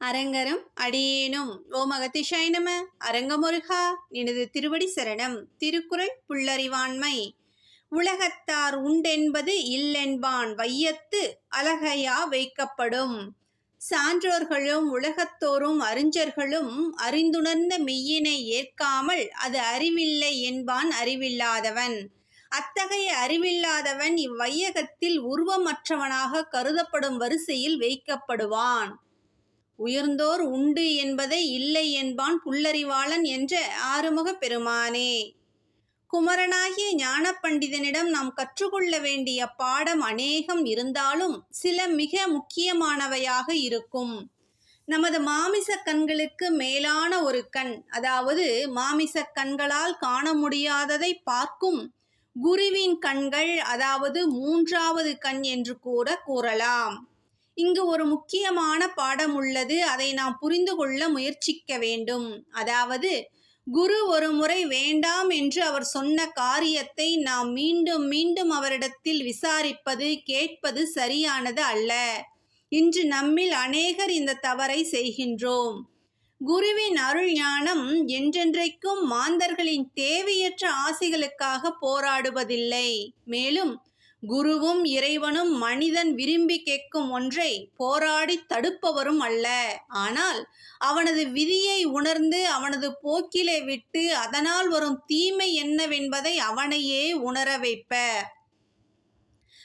அரங்கரும் அடியேனும். ஓம் அகத்திஷாய் நம. அரங்கமுருகா நினது திருவடி சரணம். திருக்குறள் புள்ளறிவாண்மை. உலகத்தார் உண்டென்பது இல்லென்பான். வையத்து அழகையா வைக்கப்படும். சான்றோர்களும் உலகத்தோரும் அறிஞர்களும் அறிந்துணர்ந்த மெய்யினை ஏற்காமல் அது அறிவில்லை என்பான் அறிவில்லாதவன். அத்தகைய அறிவில்லாதவன் இவ்வையகத்தில் உருவமற்றவனாக கருதப்படும் வரிசையில் வைக்கப்படுவான். உயர்ந்தோர் உண்டு என்பதை இல்லை என்பான் புல்லறிவாளன் என்ற ஆறுமுகப் பெருமானே. குமரனாகிய ஞான பண்டிதனிடம் நாம் கற்றுக்கொள்ள வேண்டிய பாடம் அநேகம் இருந்தாலும் சில மிக முக்கியமானவையாக இருக்கும். நமது மாமிச கண்களுக்கு மேலான ஒரு கண் அதாவது மாமிச கண்களால் காண முடியாததை பார்க்கும் குருவின் கண்கள் அதாவது மூன்றாவது கண் என்று கூட கூறலாம். இங்கு ஒரு முக்கியமான பாடம் உள்ளது. அதை நாம் புரிந்து கொள்ள முயற்சிக்க வேண்டும். அதாவது குரு ஒரு முறை வேண்டாம் என்று அவர் சொன்ன காரியத்தை நாம் மீண்டும் மீண்டும் அவரிடத்தில் விசாரிப்பது கேட்பது சரியானது அல்ல. இன்று நம்மில் அநேகர் இந்த தவறை செய்கின்றோம். குருவின் அருள் ஞானம் என்றென்றைக்கும் மாந்தர்களின் தேவையற்ற ஆசைகளுக்காக போராடுவதில்லை. மேலும் குருவும் இறைவனும் மனிதன் விரும்பி கேட்கும் ஒன்றை போராடி தடுப்பவரும் அல்ல. ஆனால் அவனது விதியை உணர்ந்து அவனது போக்கிலே விட்டு அதனால் வரும் தீமை என்னவென்பதை அவனையே உணர வைப்ப.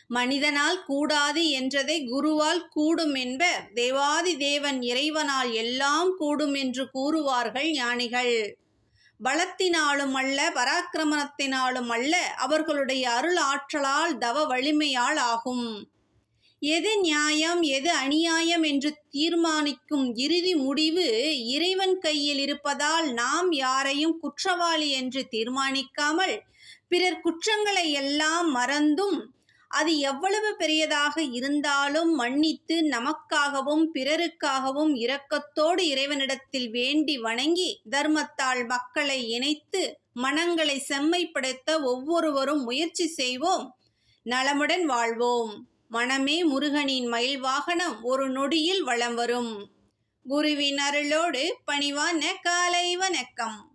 மனிதனால் கூடாது என்றதை குருவால் கூடும் என்ப தேவாதி தேவன் இறைவனால் எல்லாம் கூடும் என்று கூறுவார்கள் ஞானிகள். பலத்தினாலும் அல்ல பராக்கிரமணத்தினாலும் அல்ல அவர்களுடைய அருள் ஆற்றலால் தவ வலிமையால் ஆகும். எது நியாயம் எது அநியாயம் என்று தீர்மானிக்கும் இறுதி முடிவு இறைவன் கையில் இருப்பதால் நாம் யாரையும் குற்றவாளி என்று தீர்மானிக்காமல் பிறர் குற்றங்களை எல்லாம் மறந்தும் அது எவ்வளவு பெரியதாக இருந்தாலும் மன்னித்து நமக்காகவும் பிறருக்காகவும் இரக்கத்தோடு இறைவனிடத்தில் வேண்டி வணங்கி தர்மத்தால் மக்களை இணைத்து மனங்களை செம்மைப்படுத்த ஒவ்வொருவரும் முயற்சி செய்வோம். நலமுடன் வாழ்வோம். மனமே முருகனின் மயில் வாகனம் ஒரு நொடியில் வளம் வரும். குருவின் அருளோடு பணிவான காலை வணக்கம்.